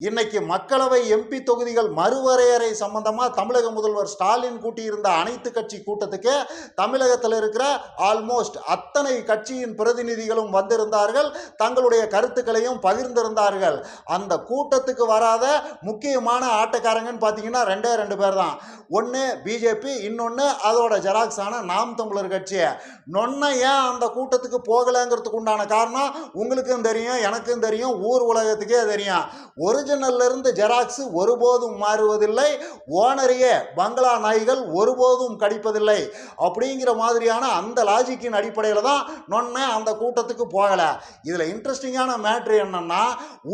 இன்னைக்கு மக்களவை எம்பி தொகுதிகள் மறுவரையறை சம்பந்தமாக தமிழக முதல்வர் ஸ்டாலின் கூட்டியிருந்த அனைத்து கட்சி கூட்டத்துக்கு தமிழகத்தில் இருக்கிற ஆல்மோஸ்ட் அத்தனை கட்சியின் பிரதிநிதிகளும் வந்திருந்தார்கள். தங்களுடைய கருத்துக்களையும் பகிர்ந்திருந்தார்கள். அந்த கூட்டத்துக்கு வராத முக்கியமான ஆட்டக்காரங்கன்னு பார்த்தீங்கன்னா ரெண்டே ரெண்டு பேர் தான் ஒன்று பிஜேபி இன்னொன்று அதோட ஜெராக்ஸான நாம் தமிழர் கட்சி நொன்ன ஏன் அந்த கூட்டத்துக்கு போகலைங்கிறதுக்கு உண்டான காரணம் உங்களுக்கும் தெரியும் எனக்கும் தெரியும் ஊர் உலகத்துக்கே தெரியும். ஒரு ஒரிஜினல்ல இருந்து ஜெராக்ஸ் ஒருபோதும் மாறுவதில்லை. ஓனரையே பங்களா நாய்கள் ஒருபோதும் கடிப்பதில்லை. அப்படிங்கிற மாதிரியான அந்த லாஜிக்கின் அடிப்படையில் தான் நொன்ன அந்த கூட்டத்துக்கு போகலை. இதில் இன்ட்ரெஸ்டிங்கான மேட்ரு என்னன்னா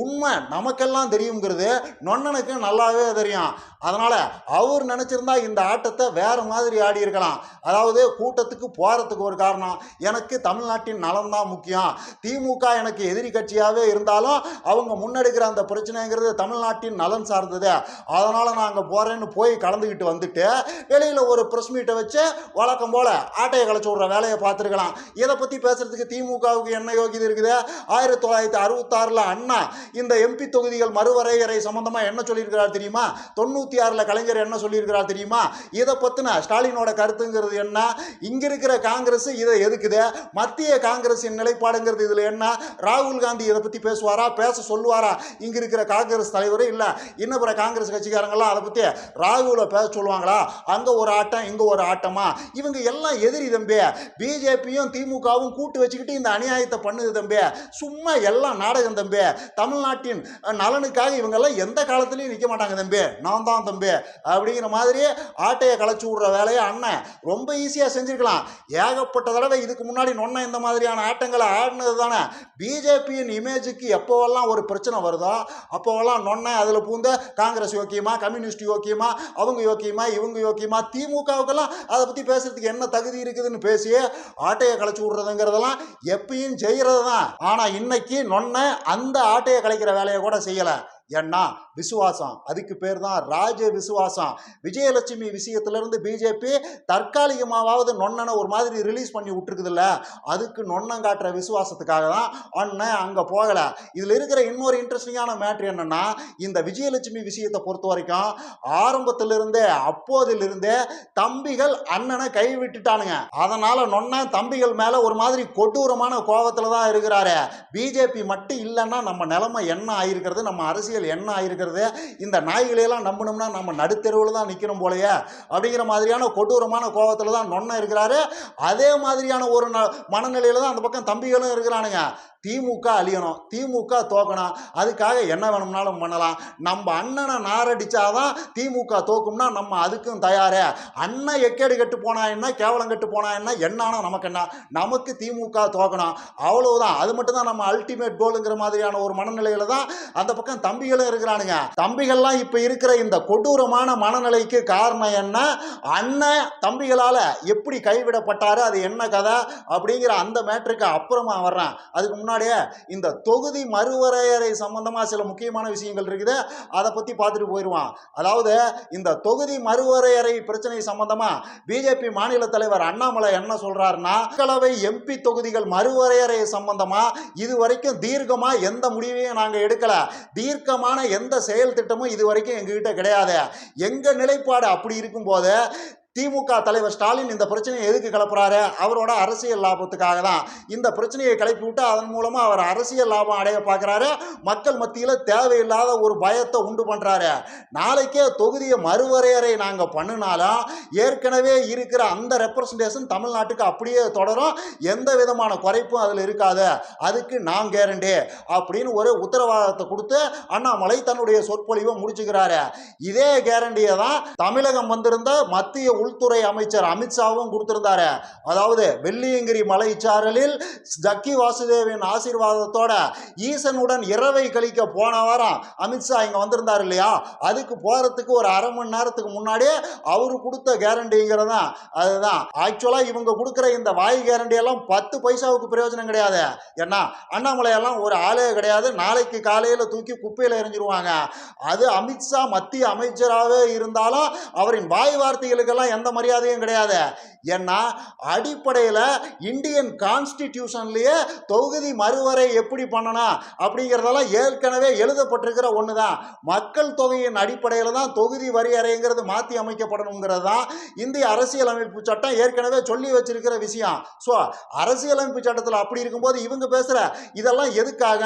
உண்மை நமக்கெல்லாம் தெரியுங்கிறது நொன்னனுக்கு நல்லாவே தெரியும். அதனால் அவர் நினச்சிருந்தா இந்த ஆட்டத்தை வேறு மாதிரி ஆடி இருக்கலாம். அதாவது கூட்டத்துக்கு போகிறதுக்கு ஒரு காரணம் எனக்கு தமிழ்நாட்டின் நலன் தான் முக்கியம். திமுக எனக்கு எதிரி கட்சியாகவே இருந்தாலும் அவங்க முன்னெடுக்கிற அந்த பிரச்சனைங்கிறது தமிழ்நாட்டின் நலன் சார்ந்தது. அதனால் நாங்கள் போகிறேன்னு போய் கலந்துக்கிட்டு வந்துட்டு வெளியில் ஒரு ப்ரெஸ் மீட்டை வச்சு வழக்கம் போல் ஆட்டையை கலைச்சி விட்ற வேலையை பார்த்துருக்கலாம். இதை பற்றி பேசுகிறதுக்கு திமுகவுக்கு என்ன யோகியது இருக்குது? ஆயிரத்தி தொள்ளாயிரத்தி அறுபத்தாறில் அண்ணா இந்த எம்பி தொகுதிகள் மறுவரையறை சம்மந்தமாக என்ன சொல்லியிருக்கிறார் தெரியுமா? தொண்ணூற்றி ஆறில் கலைஞர் என்ன சொல்லியிருக்கிறார் தெரியுமா? இதை பற்றின ஸ்டாலினோட கருத்துங்கிறது என்ன? இங்கே இருக்கிற காங்கிரஸ் இதை எதுக்குது? மத்திய காங்கிரஸின் நிலைப்பாடுங்கிறது இதில் என்ன? ராகுல் காந்தி இதை பற்றி பேசுவாரா? பேச சொல்லுவாரா? இங்கே இருக்கிற காங்கிரஸ் காங்கிரஸ் தலைவரும் இல்லை. இன்னும் பிற காங்கிரஸ் கட்சிக்காரங்களாம் அதை பற்றி ராகுலை பேச சொல்லுவாங்களா? அங்கே ஒரு ஆட்டம் இங்கே ஒரு ஆட்டமா? இவங்க எல்லாம் எதிரி தம்பி. பிஜேபியும் திமுகவும் கூட்டு வச்சுக்கிட்டு இந்த அநியாயத்தை பண்ணுது தம்பி. சும்மா எல்லாம் நாடகம் தம்பி. தமிழ்நாட்டின் நலனுக்காக இவங்கெல்லாம் எந்த காலத்துலையும் நிற்க மாட்டாங்க தம்பி. நான் தான் தம்பி. அப்படிங்கிற மாதிரி ஆட்டையை களைச்சி விட்ற வேலையை அண்ணன் ரொம்ப ஈஸியாக செஞ்சுருக்கலாம். ஏகப்பட்ட தடவை இதுக்கு முன்னாடி நொன்ன இந்த மாதிரியான ஆட்டங்களை ஆடினது தானே பிஜேபியின் இமேஜுக்கு எப்போவெல்லாம் ஒரு பிரச்சனை வருதோ அப்போவெல்லாம் நொன்ன அதில் பூந்த காங்கிரஸ் யோக்கியமா கம்யூனிஸ்ட் யோக்கியமா அவங்க யோக்கியமா இவங்க யோக்கியமா திமுகவுக்கெல்லாம் அதை பற்றி பேசுறதுக்கு என்ன தகுதி இருக்குதுன்னு பேசி ஆட்டையை களைச்சி விட்றதுங்கிறதெல்லாம் எப்பயும் செய்கிறது தான் ஆனால் இன்னைக்கு நொன்ன அந்த ஆட்டையை கலைக்கிற வேலையை கூட செய்யலை. ஏன்னா விசுவாசம். அதுக்கு பேர் தான் ராஜ விசுவாசம். விஜயலட்சுமி விஷயத்திலிருந்து பிஜேபி தற்காலிகமாவது நொன்னனை ஒரு மாதிரி ரிலீஸ் பண்ணி விட்டுருக்குதுல்ல. அதுக்கு நொன்னம் காட்டுற விசுவாசத்துக்காக தான் அண்ணன் அங்கே போகலை. இதில் இருக்கிற இன்னொரு இன்ட்ரெஸ்டிங்கான மேட்ரு என்னென்னா இந்த விஜயலட்சுமி விஷயத்தை பொறுத்த வரைக்கும் ஆரம்பத்திலிருந்தே அப்போதிலிருந்தே தம்பிகள் அண்ணனை கைவிட்டுட்டானுங்க. அதனால நொன்ன தம்பிகள் மேலே ஒரு மாதிரி கொடூரமான கோபத்தில் தான் இருக்கிறாரு. பிஜேபி மட்டும் இல்லைன்னா நம்ம நிலைமை என்ன ஆயிருக்கிறது நம்ம அரசியல் என்ன ஆயிருக்கிறது? இந்த நாய்களையெல்லாம் நம்பினோம்னா நம்ம நடுத்தெருவில் தான் நிற்கணும் போலையே. அப்படிங்கிற மாதிரியான கொடூரமான கோபத்தில் தான் நொன்ன இருக்கிறாரு. அதே மாதிரியான ஒரு ந மனநிலையில் தான் அந்த பக்கம் தம்பிகளும் இருக்கிறானுங்க. திமுக அழியணும். திமுக தோக்கணும். அதுக்காக என்ன வேணும்னாலும் பண்ணலாம். நம்ம அண்ணனை நாரடிச்சாதான் திமுக தோக்கும்னா நம்ம அதுக்கும் தயாரே. அண்ணன் எக்கேடு கெட்டு போனா என்ன? கேவலம் கெட்டு போனா என்ன? என்னானா நமக்கு என்ன? நமக்கு திமுக தோக்கணும். அவ்வளவுதான். அது மட்டும் தான் நம்ம அல்டிமேட் கோலுங்கிற மாதிரியான ஒரு மனநிலையில தான் அந்த பக்கம் தம்பிகளும் இருக்கிறானுங்க. தம்பிகள்லாம் இப்போ இருக்கிற இந்த கொடூரமான மனநிலைக்கு காரணம் என்ன? அண்ணன் தம்பிகளால் எப்படி கைவிடப்பட்டாரு? அது என்ன கதை? அப்படிங்கிற அந்த மேட்ருக்கு அப்புறமா வர்றேன். அதுக்கு முன்னாடி முன்னாடியே இந்த தொகுதி மறுவரையறை சம்பந்தமாக சில முக்கியமான விஷயங்கள் இருக்குது. அதை பற்றி பார்த்துட்டு போயிடுவான் அதாவது இந்த தொகுதி மறுவரையறை பிரச்சனை சம்பந்தமாக பிஜேபி மாநில தலைவர் அண்ணாமலை என்ன சொல்கிறாருன்னா மக்களவை எம்பி தொகுதிகள் மறுவரையறை சம்பந்தமாக இது வரைக்கும் எந்த முடிவையும் நாங்கள் எடுக்கலை. தீர்க்கமான எந்த செயல் திட்டமும் இது வரைக்கும் எங்ககிட்ட கிடையாது. எங்கள் நிலைப்பாடு அப்படி இருக்கும்போது திமுக தலைவர் ஸ்டாலின் இந்த பிரச்சனையை எதுக்கு கிளப்புறாரு? அவரோட அரசியல் லாபத்துக்காக தான். இந்த பிரச்சனையை கிளப்பி விட்டு அதன் மூலமாக அவர் அரசியல் லாபம் அடைய பார்க்குறாரு. மக்கள் மத்தியில் தேவையில்லாத ஒரு பயத்தை உண்டு பண்ணுறாரு நாளைக்கே தொகுதியை மறுவரையறை நாங்கள் பண்ணினாலும் ஏற்கனவே இருக்கிற அந்த ரெப்ரசன்டேஷன் தமிழ்நாட்டுக்கு அப்படியே தொடரும். எந்த விதமான குறைப்பும் அதில் இருக்காது. அதுக்கு நான் கேரண்டி அப்படின்னு ஒரு உத்தரவாதத்தை கொடுத்து அண்ணாமலை தன்னுடைய சொற்பொழிவை முடிச்சுக்கிறாரு. இதே கேரண்டியை தான் தமிழகம் வந்திருந்த மத்திய உள்துறை அமைச்சர் அமித்ஷாவும் கொடுத்துருந்தாரு. அதாவது வெள்ளியங்கிரி மலைச்சாரலில் ஜக்கி வாசுதேவின் ஆசீர்வாதத்தோட ஈசனுடன் இரவை கழிக்க போன வாரம் அமித்ஷா இங்கே வந்திருந்தார் இல்லையா? அதுக்கு போகிறதுக்கு ஒரு அரை மணி நேரத்துக்கு முன்னாடியே அவரு கொடுத்த கேரண்டிங்கிறது தான். அதுதான். ஆக்சுவலாக இவங்க கொடுக்குற இந்த வாய் கேரண்டி எல்லாம் பத்து பைசாவுக்கு பிரயோஜனம் கிடையாது. ஏன்னா அண்ணாமலையெல்லாம் ஒரு ஆளே கிடையாது. நாளைக்கு காலையில் தூக்கி குப்பையில் எறிஞ்சிருவாங்க. அது அமித்ஷா மத்திய அமைச்சராகவே இருந்தாலும் அவரின் வாய் வார்த்தைகளுக்கெல்லாம் எந்த மரியாதையும் கிடையாது. ஏன்னா அடிப்படையில் இந்தியன் கான்ஸ்டிடியூஷன்லேயே தொகுதி மறுவரை எப்படி பண்ணணும் அப்படிங்கிறதெல்லாம் ஏற்கனவே எழுதப்பட்டிருக்கிற ஒன்று தான் மக்கள் தொகையின் அடிப்படையில் தான் தொகுதி வரையறைங்கிறது மாற்றி அமைக்கப்படணுங்கிறது தான் இந்திய அரசியலமைப்பு சட்டம் ஏற்கனவே சொல்லி வச்சிருக்கிற விஷயம். ஸோ அரசியலமைப்பு சட்டத்தில் அப்படி இருக்கும்போது இவங்க பேசுகிற இதெல்லாம் எதுக்காக?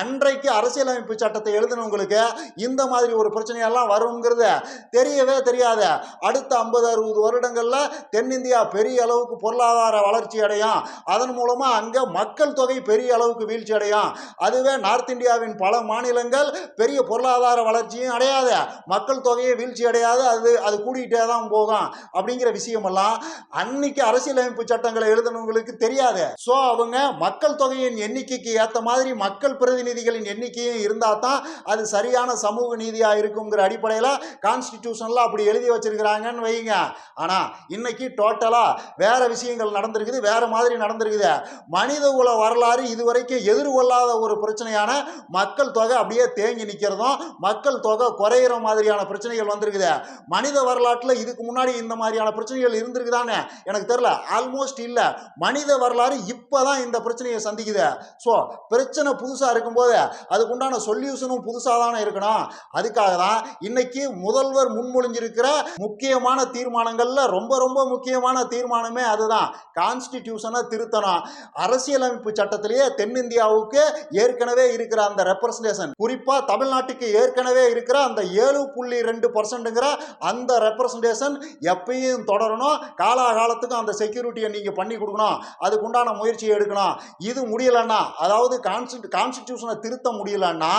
அன்றைக்கு அரசியலமைப்பு சட்டத்தை எழுதினவங்களுக்கு இந்த மாதிரி ஒரு பிரச்சனையெல்லாம் வருங்கிறது தெரியவே தெரியாது. அடுத்த ஐம்பது அறுபது வருடங்களில் தென்னிந்தியா பெரிய அளவுக்கு பொருளாதார வளர்ச்சி அடையும் அதன் மூலமாக அங்கே மக்கள் தொகை பெரிய அளவுக்கு வீழ்ச்சி அடையும் அதுவே நார்த் இந்தியாவின் பல மாநிலங்கள் பெரிய பொருளாதார வளர்ச்சியும் அடையாது. மக்கள் தொகையை வீழ்ச்சி அடையாது. அது அது கூடிக்கிட்டே தான் போகும் அப்படிங்கிற விஷயமெல்லாம் அன்னைக்கு அரசியலமைப்பு சட்டங்களை எழுதினவங்களுக்கு தெரியாது. ஸோ அவங்க மக்கள் தொகையின் எண்ணிக்கைக்கு ஏற்ற மாதிரி மக்கள் பிரதிநிதிகளின் எண்ணிக்கையும் இருந்தால் தான் அது சரியான சமூக நீதியாக இருக்குங்கிற அடிப்படையில் கான்ஸ்டிடியூஷனில் அப்படி எழுதி வச்சிருக்கிறாங்கன்னு வைங்க ஆனால் இன்னைக்கு டோட்டலாக வேற விஷயங்கள் நடந்திருக்குது வேற மாதிரி நடந்திருக்குது. மனித குல வரலாறு இதுவரைக்கும் எதிர்கொள்ளாத ஒரு பிரச்சனையான மக்கள் தொகை அப்படியே தேங்கி நிற்கிறதும் மக்கள் தொகை குறையிற மாதிரியான பிரச்சனைகள் வந்திருக்குது. மனித வரலாற்றில் இதுக்கு முன்னாடி இந்த மாதிரியான பிரச்சனைகள் இருந்திருக்குதானே எனக்கு தெரியல. ஆல்மோஸ்ட் இல்லை. மனித வரலாறு இப்போ தான் இந்த பிரச்சனையை சந்திக்குது. ஸோ பிரச்சனை புதுசாக இருக்கும்போது அதுக்குண்டான சொல்யூஷனும் புதுசாக தானே இருக்கணும். அதுக்காக தான் இன்னைக்கு முதல்வர் முன்மொழிஞ்சிருக்கிற முக்கியமான தீர்மானம் தீர்மானங்களில் ரொம்ப ரொம்ப முக்கியமான தீர்மானமே அதுதான். கான்ஸ்டிடியூஷனை திருத்தணும். அரசியலமைப்பு சட்டத்திலேயே தென்னிந்தியாவுக்கு ஏற்கனவே இருக்கிற அந்த ரெப்ரசன்டேஷன் குறிப்பாக தமிழ்நாட்டுக்கு ஏற்கனவே இருக்கிற அந்த ஏழு புள்ளி ரெண்டு பர்சன்ட்டுங்கிற அந்த ரெப்ரசன்டேஷன் எப்பயும் தொடரணும். காலாகாலத்துக்கும் அந்த செக்யூரிட்டியை நீங்கள் பண்ணி கொடுக்கணும். அதுக்குண்டான முயற்சியை எடுக்கணும். இது முடியலன்னா அதாவது கான்ஸ்டி கான்ஸ்டிடியூஷனை திருத்த முடியலன்னா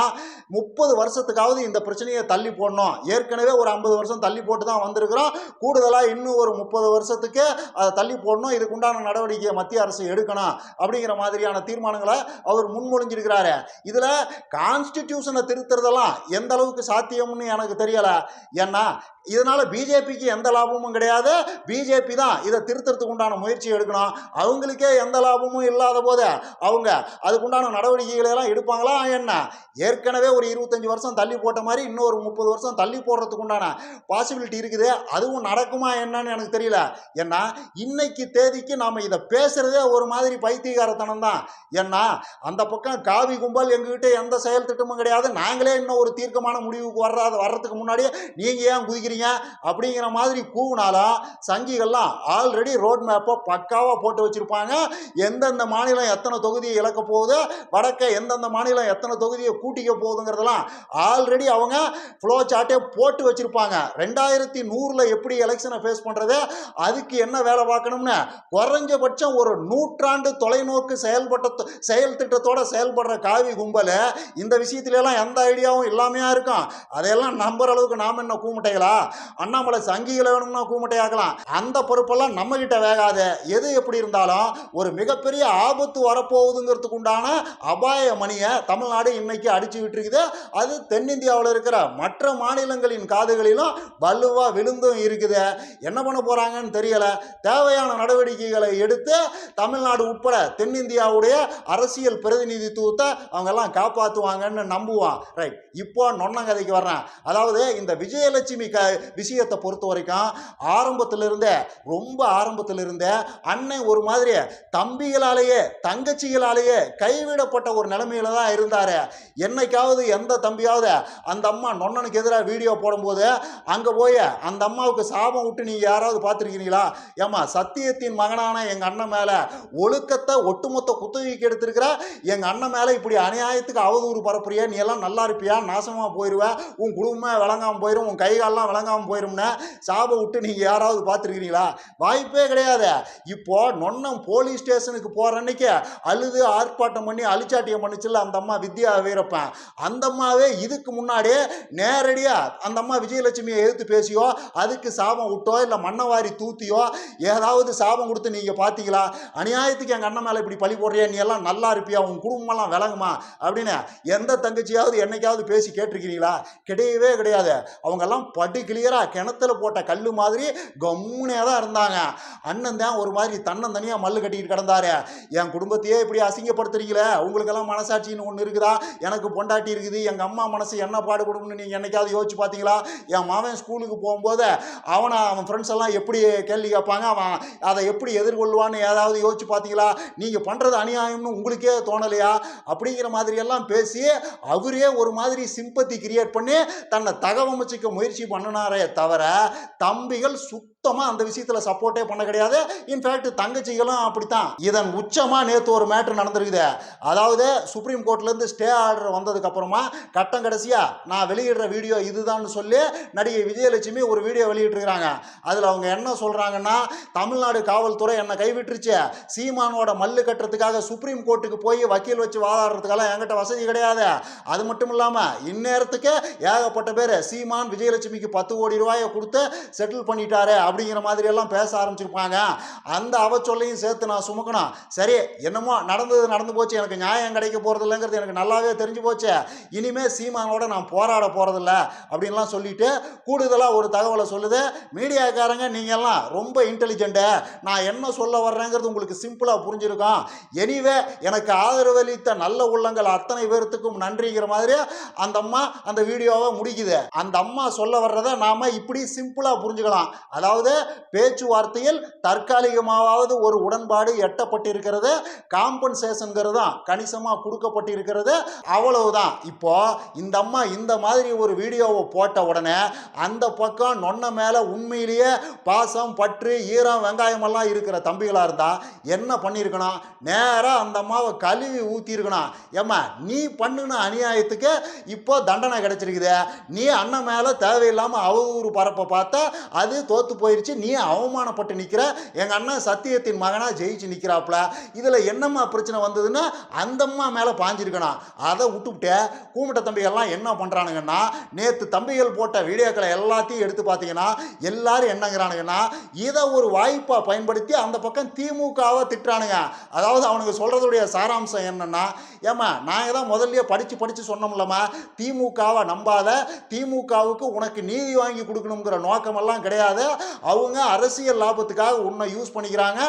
முப்பது வருஷத்துக்காவது இந்த பிரச்சனையை தள்ளி போடணும். ஏற்கனவே ஒரு ஐம்பது வருஷம் தள்ளி போட்டு தான் வந்திருக்கிறோம் கூடுதலாக இன்னும் ஒரு முப்பது வருஷத்துக்கு அதை தள்ளி போடணும். இதுக்குண்டான நடவடிக்கையை மத்திய அரசு எடுக்கணும். அப்படிங்கிற மாதிரியான தீர்மானங்களை அவர் முன்மொழிஞ்சிருக்கிறாரு. இதில் கான்ஸ்டிடியூஷனை திருத்துறதெல்லாம் எந்த அளவுக்கு சாத்தியம்னு எனக்கு தெரியலை. ஏன்னா இதனால் பிஜேபிக்கு எந்த லாபமும் கிடையாது. பிஜேபி தான் இதை திருத்தறதுக்கு உண்டான முயற்சி எடுக்கணும். அவங்களுக்கே எந்த லாபமும் இல்லாத போது அவங்க அதுக்குண்டான நடவடிக்கைகளை எல்லாம் எடுப்பாங்களா? என்ன? ஏற்கனவே ஒரு இருபத்தஞ்சி வருஷம் தள்ளி போட்ட மாதிரி இன்னொரு முப்பது வருஷம் தள்ளி போடுறதுக்கு உண்டான பாசிபிலிட்டி இருக்குது. அதுவும் நடக்கும் என்னன்னு எனக்கு தெரியல. ஏன்னா இன்னைக்கு தேதிக்கு நாம் இதை பேசுறதே ஒரு மாதிரி பைத்தியகாரத்தனம் தான் ஏன்னா அந்த பக்கம் காவி கும்பல் எங்ககிட்ட எந்த செயல் திட்டமும் கிடையாது. நாங்களே இன்னும் ஒரு தீர்க்கமான முடிவுக்கு வர்றாது வர்றதுக்கு முன்னாடியே நீங்கள் ஏன் குதிக்கிறீங்க? அப்படிங்கிற மாதிரி கூவுனாலும் சங்கிகள்லாம் ஆல்ரெடி ரோட் மேப்பை பக்காவாக போட்டு வச்சுருப்பாங்க. எந்தெந்த மாநிலம் எத்தனை தொகுதியை இழக்க போகுது? வடக்க எந்தெந்த மாநிலம் எத்தனை தொகுதியை கூட்டிக்க போகுதுங்கிறதெல்லாம் ஆல்ரெடி அவங்க ஃப்ளோ சார்ட்டே போட்டு வச்சுருப்பாங்க. ரெண்டாயிரத்தி நூறில் எப்படி எலெக்ஷன் ஃபேஸ் பண்ணுறது அதுக்கு என்ன வேலை பார்க்கணும்னு? குறைஞ்சபட்சம் ஒரு நூற்றாண்டு தொலைநோக்கு செயல்பட்ட செயல் திட்டத்தோட செயல்படுற காவி கும்பல் இந்த விஷயத்துல எல்லாம் எந்த ஐடியாவும் இல்லாமையாக இருக்கும். அதையெல்லாம் நம்புற அளவுக்கு நாம் என்ன கூமுட்டைகளா? அண்ணாமலை சங்கிகளை வேணும்னா கூமுட்டையாக்கலாம். அந்த பொறுப்பெல்லாம் நம்மகிட்ட வேகாது. எது எப்படி இருந்தாலும் ஒரு மிகப்பெரிய ஆபத்து வரப்போகுதுங்கிறதுக்கு உண்டான அபாய மணியை தமிழ்நாடு இன்னைக்கு அடிச்சு விட்டுருக்குது. அது தென்னிந்தியாவில் இருக்கிற மற்ற மாநிலங்களின் காதுகளிலும் வலுவாக விழுந்தும் இருக்குது. என்ன பண்ண போறாங்கன்னு தெரியல. தேவையான நடவடிக்கைகளை எடுத்து தமிழ்நாடு உட்பட தென்னிந்தியாவுடைய அரசியல் பிரதிநிதித்துவத்தை அவங்க எல்லாம் காப்பாற்றுவாங்கன்னு நம்புவான். ரைட் இப்போ நொன்னங்கதைக்கு வர்றேன். அதாவது இந்த விஜயலட்சுமி க விஷயத்தை பொறுத்த வரைக்கும் ஆரம்பத்திலிருந்தே ரொம்ப ஆரம்பத்திலிருந்தே அண்ணன் ஒரு மாதிரி தம்பிகளாலேயே தங்கச்சிகளாலேயே கைவிடப்பட்ட ஒரு நிலைமையில தான் இருந்தார். என்னைக்காவது எந்த தம்பியாவது அந்த அம்மா நொன்னனுக்கு எதிராக வீடியோ போடும்போது அங்கே போய் அந்த அம்மாவுக்கு சாபம் விட்டு நீங்கள் யாராவது பார்த்துருக்கிறீங்களா? ஏம்மா சத்தியத்தின் மகனான எங்கள் அண்ணன் மேலே ஒழுக்கத்தை ஒட்டுமொத்த குத்தகைக்கு எடுத்திருக்கிற எங்கள் அண்ணன் மேலே இப்படி அநியாயத்துக்கு அவதூறு பரப்புறியா? நீ எல்லாம் நல்லா இருப்பியா? நாசமாக போயிடுவேன் உன் குடும்பமே விளங்காமல் போயிடும் உன் கைகாலெலாம் விளங்காமல் போயிரும்னு சாபம் விட்டு நீங்கள் யாராவது பார்த்துருக்கிறீங்களா? வாய்ப்பே கிடையாது. இப்போ நொன்னம் போலீஸ் ஸ்டேஷனுக்கு போகிற அன்னைக்கு அழுது ஆர்ப்பாட்டம் பண்ணி அழிச்சாட்டியம் பண்ணிச்சுல்ல அந்த அம்மா வித்யா வீரப்பன். அந்த அம்மாவே இதுக்கு முன்னாடியே நேரடியாக அந்த அம்மா விஜயலட்சுமியை எதிர்த்து பேசியோ அதுக்கு சாபம் விட்டோ இல்லை மண்ணவாரி தூத்தியோ ஏதாவது சாபம் கொடுத்து நீங்கள் பார்த்தீங்களா அநியாயத்துக்கு எங்கள் அண்ணன் மேலே இப்படி பழி போடுறியா நீ எல்லாம் நல்லா இருப்பியா உன் குடும்பமெல்லாம் விளங்குமா அப்படின்னு எந்த தங்கச்சியாவது என்னைக்காவது பேசி கேட்டிருக்கிறீங்களா? கிடையவே கிடையாது. அவங்கெல்லாம் பட்டு கிளியராக கிணத்துல போட்ட கல் மாதிரி கம்முனே தான் இருந்தாங்க. அண்ணன் தான் ஒரு மாதிரி தன்னந்தனியாக மல்லு கட்டிக்கிட்டு கிடந்தாரு. என் குடும்பத்தையே இப்படி அசிங்கப்படுத்துறீங்களே? உங்களுக்கெல்லாம் மனசாட்சின்னு ஒன்று இருக்குதா? எனக்கு பொண்டாட்டி இருக்குது. எங்கள் அம்மா மனசு என்ன பாடுபடும்னு நீங்கள் என்னைக்காவது யோசிச்சு பார்த்தீங்களா என் மாவன் ஸ்கூலுக்கு போகும்போது அவனை அவன் ஃப்ரெண்ட்ஸ் எல்லாம் எப்படி கேள்வி கேட்பாங்க? அவன் அதை எப்படி எதிர்கொள்வான்னு ஏதாவது யோசிச்சு பார்த்தீங்களா? நீங்கள் பண்ணுறது அநியாயம்னு உங்களுக்கே தோணலையா? அப்படிங்கிற மாதிரி எல்லாம் பேசி அவரே ஒரு மாதிரி சிம்பத்தி கிரியேட் பண்ணி தன்னை தகவமைச்சிக்க முயற்சி பண்ணினாரே தவிர தம்பிகள் சுத்தமாக அந்த விஷயத்தில் சப்போர்ட்டே பண்ண கிடையாது. இன்ஃபேக்ட் தங்கச்சிகளும் அப்படித்தான். இதன் உச்சமாக நேற்று ஒரு மேட்ரு நடந்திருக்குது. அதாவது சுப்ரீம் கோர்ட்லேருந்து ஸ்டே ஆர்டர் வந்ததுக்கு அப்புறமா கட்டம் கடைசியாக நான் வெளியிடுற வீடியோ இதுதான் சொல்லி நடிகை விஜயலட்சுமி ஒரு வீடியோ வெளியிட்டிருக்கிறாங்க. அதில் அவங்க என்ன சொல்கிறாங்கன்னா தமிழ்நாடு காவல்துறை என்னை கைவிட்டுருச்சு. சீமானோட மல்லு கட்டுறதுக்காக சுப்ரீம் கோர்ட்டுக்கு போய் வக்கீல் வச்சு வாதாடுறதுக்கெல்லாம் என்கிட்ட வசதி கிடையாது. அது மட்டும் இல்லாமல் இந்நேரத்துக்கு ஏகப்பட்ட பேர் சீமான் விஜயலட்சுமிக்கு பத்து கோடி ரூபாயை கொடுத்து செட்டில் பண்ணிட்டாரு. அப்படிங்கிற மாதிரி எல்லாம் பேச ஆரம்பிச்சிருப்பாங்க. அந்த அவச்சொல்லையும் சேர்த்து நான் சுமக்கணும். சரி என்னமோ நடந்தது நடந்து போச்சு. எனக்கு நியாயம் கிடைக்க போகிறது இல்லைங்கிறது எனக்கு நல்லாவே தெரிஞ்சு போச்சு. இனிமே சீமானோட நான் போராட போகிறதில்ல அப்படின்லாம் சொல்லிட்டு கூடுதலாக ஒரு தகவலை சொல்லுது. மீடியாக்காரங்க நீங்கள்லாம் ரொம்ப இன்டெலிஜென்ட்டு நான் என்ன சொல்ல வர்றேங்கிறது உங்களுக்கு சிம்பிளாக புரிஞ்சிருக்கும். எனிவே எனக்கு ஆதரவளித்த நல்ல உள்ளங்கள் அத்தனை பேர்த்துக்கும் நன்றிங்கிற மாதிரி அந்த அம்மா அந்த வீடியோவை முடிக்குது. அந்த அம்மா சொல்ல வர்றதை நாம் இப்படி சிம்பிளாக புரிஞ்சுக்கலாம். அதாவது பேச்சுவார்த்தையில் தற்காலிகமாவது ஒரு உடன்பாடு எட்டப்பட்டிருக்கிறது. காம்பன்சேஷனுங்கிறது தான் கணிசமாக கொடுக்கப்பட்டிருக்கிறது. அவ்வளவுதான். இப்போ இந்த அம்மா இந்த மாதிரி ஒரு வீடியோவை போட்ட உடனே அந்த பக்கம் நொன்ன மேலே உண்மையிலேயே பாசம் பற்று ஈரம் வெங்காயமெல்லாம் இருக்கிற தம்பிகளாக இருந்தால் என்ன பண்ணியிருக்கணும்? நேராக அந்த அம்மாவை கழுவி ஊற்றிருக்கணும் ஏம்மா நீ பண்ணுன அநியாயத்துக்கு இப்போ தண்டனை கிடைச்சிருக்குது. நீ அண்ணன் மேலே தேவையில்லாமல் அவதூறு பரப்ப பார்த்தா அது தோத்து போயிடுச்சு நீ அவமானப்பட்டு நிற்கிற எங்கள் அண்ணன் சத்தியத்தின் மகனாக ஜெயிச்சு நிற்கிறாப்புல இதில் என்னம்மா பிரச்சனை வந்ததுன்னா அந்தம்மா மேலே பாஞ்சிருக்கணும். அதை விட்டுவிட்டு கூமிட்ட தம்பிகள்லாம் என்ன பண்ணுறானுங்கன்னா நேற்று தம்பிகள் போட்ட வீடியோக்களை எல்லாத்தையும் எடுத்து பார்த்தீங்கன்னா எல்லாரும் என்னங்கிறானுங்கன்னா இதை ஒரு வாய்ப்பாக பயன்படுத்தி அந்த பக்கம் திமுகவை திட்டுறானுங்க. அதாவது அவனுக்கு சொல்கிறதுடைய சாராம்சம் என்னன்னா ஏம்மா நாங்கள் தான் முதல்லையே படித்து படித்து சொன்னோம்லம்மா திமுகவை நம்பாத திமுகவுக்கு உனக்கு நீதி வாங்கி கொடுக்கணுங்கிற நோக்கமெல்லாம் கிடையாது. அவங்க அரசியல் லாபத்துக்காக உன்னை யூஸ் பண்ணிக்கிறாங்க.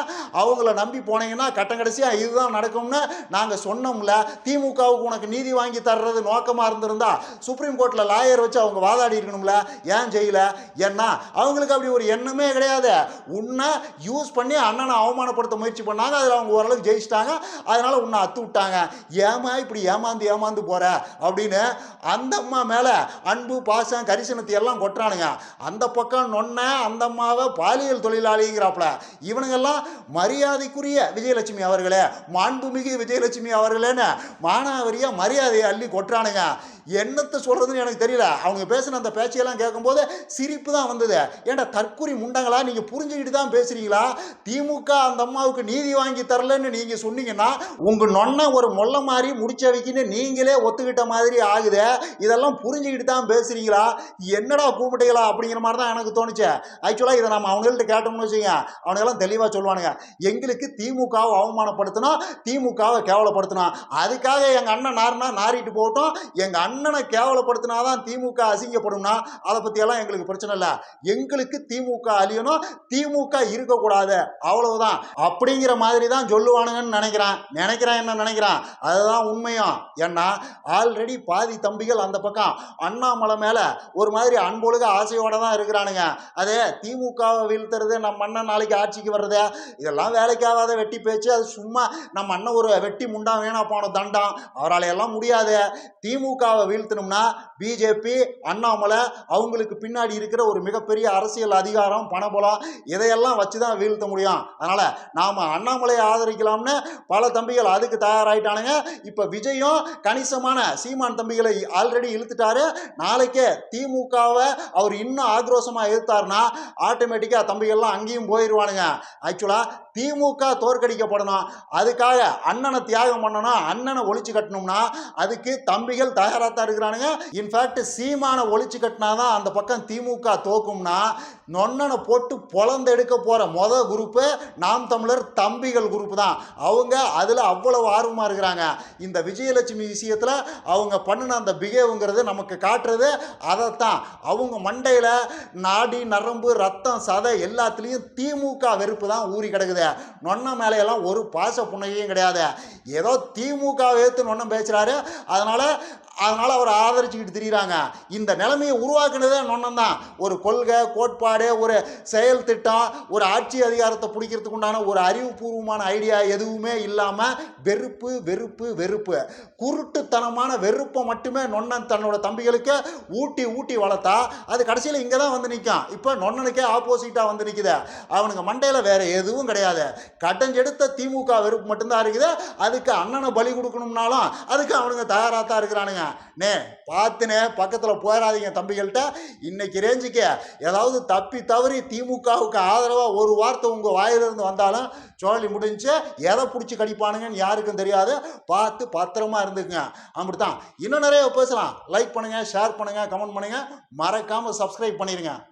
அவங்கள நம்பி போனீங்கன்னா கட்டங்கடைசியாக இதுதான் நடக்கும்னு நாங்கள் சொன்னோம்ல. திமுகவுக்கு உனக்கு நீதி வாங்கி தர்றது நோக்கமாக இருந்திருந்தா சுப்ரீம் கோர்ட்டில் லாயர் வச்சு அவங்க வாதாடி இருக்கணும்ல. ஏன் செய்யல ஏன்னா அவங்களுக்கு அப்படி ஒரு எண்ணமே கிடையாது. உன்னை யூஸ் பண்ணி அண்ணனை அவமானப்படுத்த முயற்சி பண்ணாங்க. அதில் அவங்க ஓரளவுக்கு ஜெயிச்சிட்டாங்க. அதனால உன்னை அத்து விட்டாங்க ஏமா இப்படி ஏமாந்து ஏமாந்து போற? அப்படின்னு அந்த அம்மா மேலே அன்பு பாசம் கரிசனத்தை எல்லாம் கொட்டுறானுங்க. அந்த பக்கம் நொன்ன அந்த அம்மாவை பாலியல் தொழிலாளிங்கிறாப்புல. இவனுங்கெல்லாம் மரியாதைக்குரிய விஜயலட்சுமி அவர்களே மாண்புமிகு விஜயலட்சுமி அவர்களேன்னு மானாவரியாக மரியாதையை அள்ளி கொட்டுறானுங்க. என்னத்தை சொல்கிறதுன்னு எனக்கு தெரியல. அவங்க பேசின அந்த பேச்சையெல்லாம் கேட்கும்போது சிரிப்பு தான் வந்தது. ஏன்டா தற்குறி முண்டங்களா? நீங்கள் புரிஞ்சுக்கிட்டு தான் பேசுகிறீங்களா திமுக அந்த அம்மாவுக்கு நீதி வாங்கி தரலன்னு நீங்கள் சொன்னீங்கன்னா உங்கள் நொன்ன ஒரு மொல்லம் மாதிரி முடிச்ச வைக்கின்னு நீங்களே ஒத்துக்கிட்ட மாதிரி ஆகுது. இதெல்லாம் புரிஞ்சுக்கிட்டு தான் பேசுகிறீங்களா என்னடா கூப்பிட்டீங்களா அப்படிங்கிற மாதிரி தான் எனக்கு தோணுச்சு. ஆக்சுவலாக இதை நம்ம அவங்கள்ட்ட கேட்டோம்னு வச்சுங்க அவனுங்கெல்லாம் தெளிவாக சொல்லுவானுங்க. எங்களுக்கு திமுகவை அவமானப்படுத்தினா திமுகவை கேவலப்படுத்தணும் அதுக்காக எங்கள் அண்ணன் நார்னா நாரிட்டு போகட்டும். எங்கள் அண்ணனை கேவலப்படுத்தினா தான் திமுக அசிங்கப்படும்னா அதை பற்றியெல்லாம் எங்களுக்கு பிரச்சனை இல்லை. எங்களுக்கு திமுக அழியணும். திமுக இருக்கக்கூடாது. அவ்வளவுதான். அப்படிங்கிற மாதிரி தான் சொல்லுவானுங்கன்னு நினைக்கிறேன். நினைக்கிறேன் என்ன நினைக்கிறேன். அதுதான் உண்மையும் ஏன்னா ஆல்ரெடி பாதி தம்பிகள் அந்த பக்கம் அண்ணாமலை மேலே ஒரு மாதிரி அன்பொழுக ஆசையோட தான் இருக்கிறானுங்க. அதே திமுகவை வீழ்த்துறது நம்ம அண்ணன் நாளைக்கு ஆட்சிக்கு வர்றது இதெல்லாம் வேலைக்காகாத வெட்டி பேச்சு. அது சும்மா நம்ம அண்ணன் ஒரு வெட்டி முண்டா வேணா போன தண்டம். அவரால் எல்லாம் முடியாது. திமுகவை வீழ்த்தணும்னா பிஜேபி அண்ணாமலை அவங்களுக்கு பின்னாடி இருக்கிற ஒரு மிகப்பெரிய அரசியல் அதிகாரம் பணபலம் இதையெல்லாம் வச்சு தான் வீழ்த்த முடியும். அதனால் நாம் அண்ணாமலையை ஆதரிக்கலாம்னு பல தம்பிகள் அதுக்கு தயாராகிட்டானுங்க இப்போ விஜயும் கணிசமான சீமான் தம்பிகளை ஆல்ரெடி இழுத்துட்டாரு. நாளைக்கே திமுகவை அவர் இன்னும் ஆக்ரோஷமாக எதிர்த்தாருன்னா ஆட்டோமேட்டிக்காக தம்பிகள்லாம் அங்கேயும் போயிடுவானுங்க ஆக்சுவலாக திமுக தோற்கடிக்கப்படணும். அதுக்காக அண்ணனை தியாகம் பண்ணணும். அண்ணனை ஒழிச்சு கட்டணும்னா அதுக்கு தம்பிகள் தயாராக தான் இருக்கிறானுங்க இன்ஃபேக்ட் சீமான ஒழிச்சு கட்டினா தான் அந்த பக்கம் திமுக தோக்கும்னா நொன்னனை போட்டு பொழந்து எடுக்க போகிற மொதல் குரூப்பு நாம் தமிழர் தம்பிகள் குரூப் தான். அவங்க அதில் அவ்வளவு ஆர்வமாக இருக்கிறாங்க. இந்த விஜயலட்சுமி விஷயத்தில் அவங்க பண்ணின அந்த பிகேவுங்கிறது நமக்கு காட்டுறது அதைத்தான். அவங்க மண்டையில் நாடி நரம்பு ரத்தம் சதை எல்லாத்துலேயும் திமுக வெறுப்பு தான் ஊறி கிடக்குது. நொன்ன மேலையெல்லாம் ஒரு பாச புன்னகையும் கிடையாது. ஏதோ திமுக எடுத்து நொன்னம் பேசுகிறாரு அதனால் அதனால் அவர் ஆதரிச்சுக்கிட்டு தெரியுறாங்க. இந்த நிலைமையை உருவாக்குனதே நொண்ணம் தான் ஒரு கொள்கை கோட்பாடு ஒரு செயல் திட்டம் ஒரு ஆட்சி அதிகாரத்தை பிடிக்கிறதுக்கு உண்டான ஒரு அறிவுபூர்வமான ஐடியா எதுவுமே இல்லாமல் வெறுப்பு வெறுப்பு வெறுப்பு. குருட்டுத்தனமான வெறுப்பை மட்டுமே நொண்ணன் தன்னோட தம்பிகளுக்கு ஊட்டி ஊட்டி வளர்த்தா அது கடைசியில் இங்கே தான் வந்து நிற்கும் இப்போ நொண்ணனுக்கே ஆப்போசிட்டாக வந்து நிற்குது அவனுங்க மண்டையில் வேறு எதுவும் கிடையாது. கட்டஞ்செடுத்த திமுக வெறுப்பு மட்டும்தான் இருக்குது. அதுக்கு அண்ணனை பலி கொடுக்கணும்னாலும் அதுக்கு அவனுங்க தயாராக தான் இருக்கிறானுங்க. நே பார்த்துனே பக்கத்தில் போயிடாதீங்க தம்பிகள்கிட்ட. இன்னைக்கு ரேஞ்சுக்கு ஏதாவது தப்பி தவறி திமுகவுக்கு ஆதரவாக ஒரு வார்த்தை உங்கள் வாயிலிருந்து வந்தாலும் சோழி முடிஞ்சு எதை பிடிச்சி கடிப்பானுங்கன்னு யாருக்கும் தெரியாது. பார்த்து பத்திரமா இருந்துக்குங்க. அப்படித்தான். இன்னும் நிறைய பேசலாம். லைக் பண்ணுங்கள் ஷேர் பண்ணுங்கள் கமெண்ட் பண்ணுங்கள் மறக்காமல் சப்ஸ்கிரைப் பண்ணிடுங்க